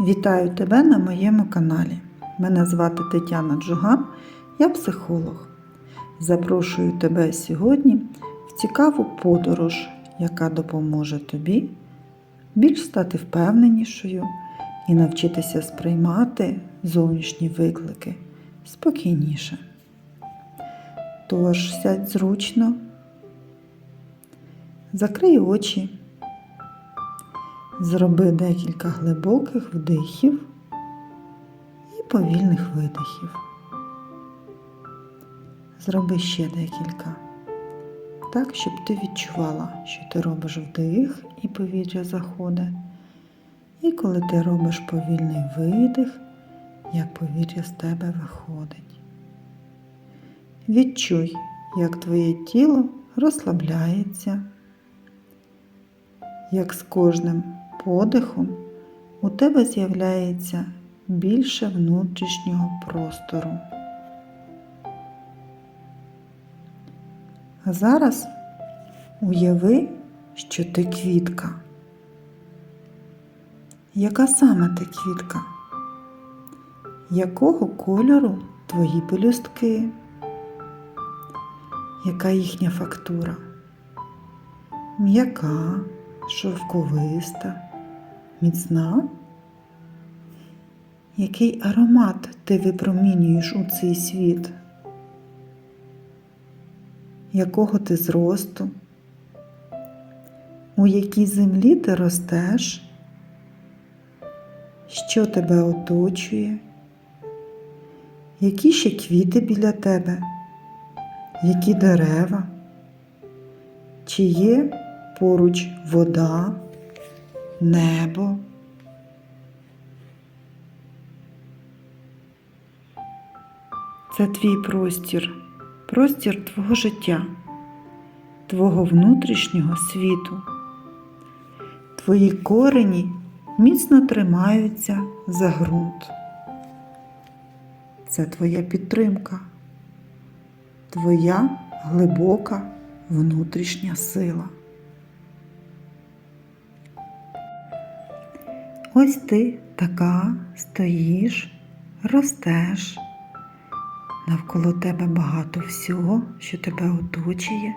Вітаю тебе на моєму каналі. Мене звати Тетяна Джуган, я психолог. Запрошую тебе сьогодні в цікаву подорож, яка допоможе тобі більш стати впевненішою і навчитися сприймати зовнішні виклики спокійніше. Тож сядь зручно, закрий очі. Зроби декілька глибоких вдихів і повільних видихів. Зроби ще декілька, так, щоб ти відчувала, що ти робиш вдих і повітря заходить. І коли ти робиш повільний видих, як повітря з тебе виходить. Відчуй, як твоє тіло розслабляється, як з кожним подихом у тебе з'являється більше внутрішнього простору. А зараз уяви, що ти квітка. Яка саме ти квітка? Якого кольору твої пелюстки? Яка їхня фактура? М'яка, шовковиста, міцна? Який аромат ти випромінюєш у цей світ? Якого ти зросту? У якій землі ти ростеш? Що тебе оточує? Які ще квіти біля тебе? Які дерева? Чи є поруч вода, небо? Це твій простір, простір твого життя, твого внутрішнього світу. Твої корені міцно тримаються за ґрунт. Це твоя підтримка, твоя глибока внутрішня сила. Ось ти така стоїш, ростеш, навколо тебе багато всього, що тебе оточує.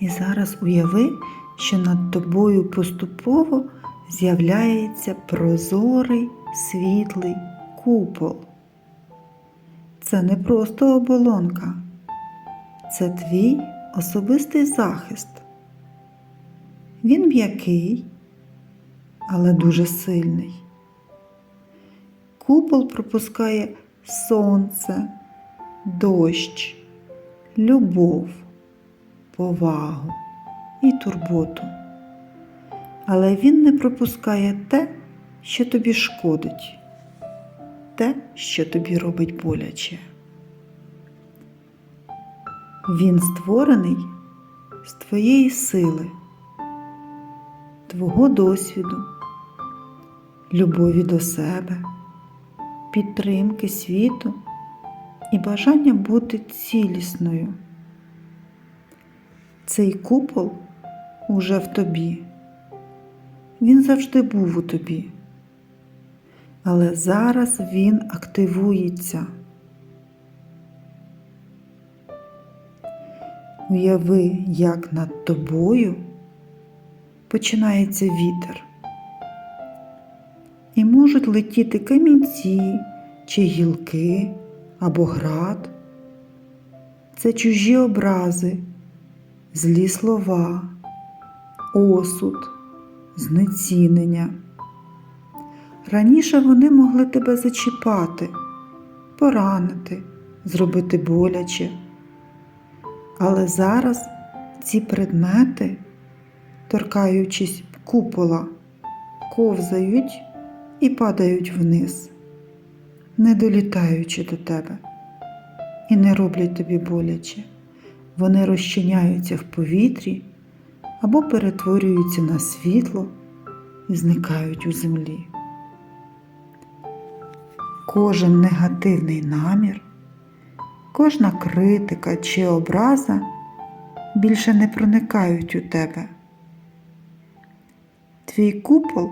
І зараз уяви, що над тобою поступово з'являється прозорий світлий купол. Це не просто оболонка, це твій особистий захист. Він м'який, але дуже сильний. Купол пропускає сонце, дощ, любов, повагу і турботу. Але він не пропускає те, що тобі шкодить, те, що тобі робить боляче. Він створений з твоєї сили, твого досвіду, любові до себе, підтримки світу і бажання бути цілісною. Цей купол уже в тобі. Він завжди був у тобі. Але зараз він активується. Уяви, як над тобою починається вітер. І можуть летіти камінці чи гілки або град. Це чужі образи, злі слова, осуд, знецінення. Раніше вони могли тебе зачіпати, поранити, зробити боляче. Але зараз ці предмети, торкаючись купола, ковзають і падають вниз, не долітаючи до тебе, і не роблять тобі боляче. Вони розчиняються в повітрі або перетворюються на світло і зникають у землі. Кожен негативний намір, кожна критика чи образа більше не проникають у тебе. Твій купол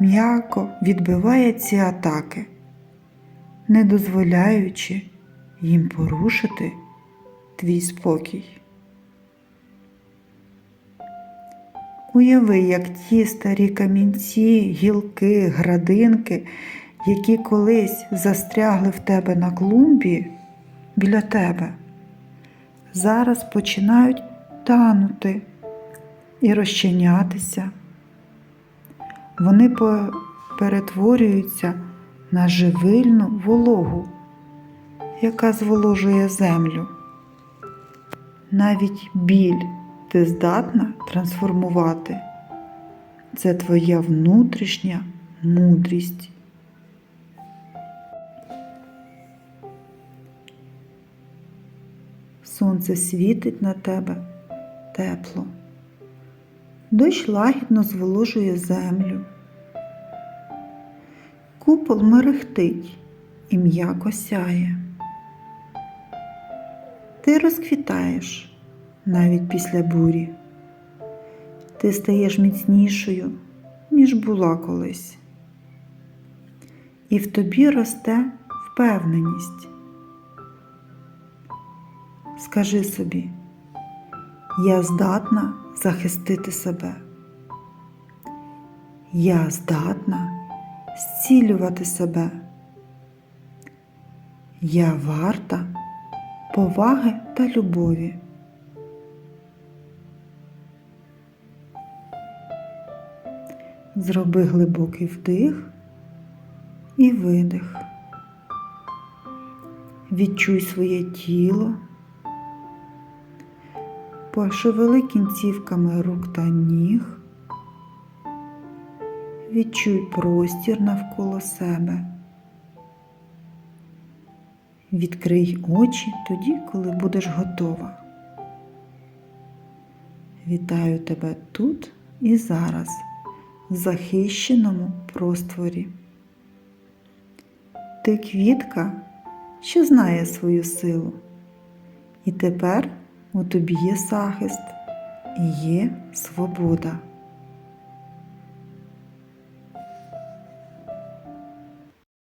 м'яко відбиває ці атаки, не дозволяючи їм порушити твій спокій. Уяви, як ті старі камінці, гілки, градинки, які колись застрягли в тебе на клумбі біля тебе, зараз починають танути і розчинятися. Вони перетворюються на живильну вологу, яка зволожує землю. Навіть біль ти здатна трансформувати. Це твоя внутрішня мудрість. Сонце світить на тебе тепло. Дощ лагідно зволожує землю. Купол мерехтить і м'яко сяє. Ти розквітаєш навіть після бурі. Ти стаєш міцнішою, ніж була колись. І в тобі росте впевненість. Скажи собі, я здатна захистити себе. Я здатна зцілювати себе. Я варта поваги та любові. Зроби глибокий вдих і видих. Відчуй своє тіло, пошевели кінцівками рук та ніг. Відчуй простір навколо себе. Відкрий очі тоді, коли будеш готова. Вітаю тебе тут і зараз, в захищеному просторі. Ти квітка, що знає свою силу. І тепер у тобі є захист і є свобода.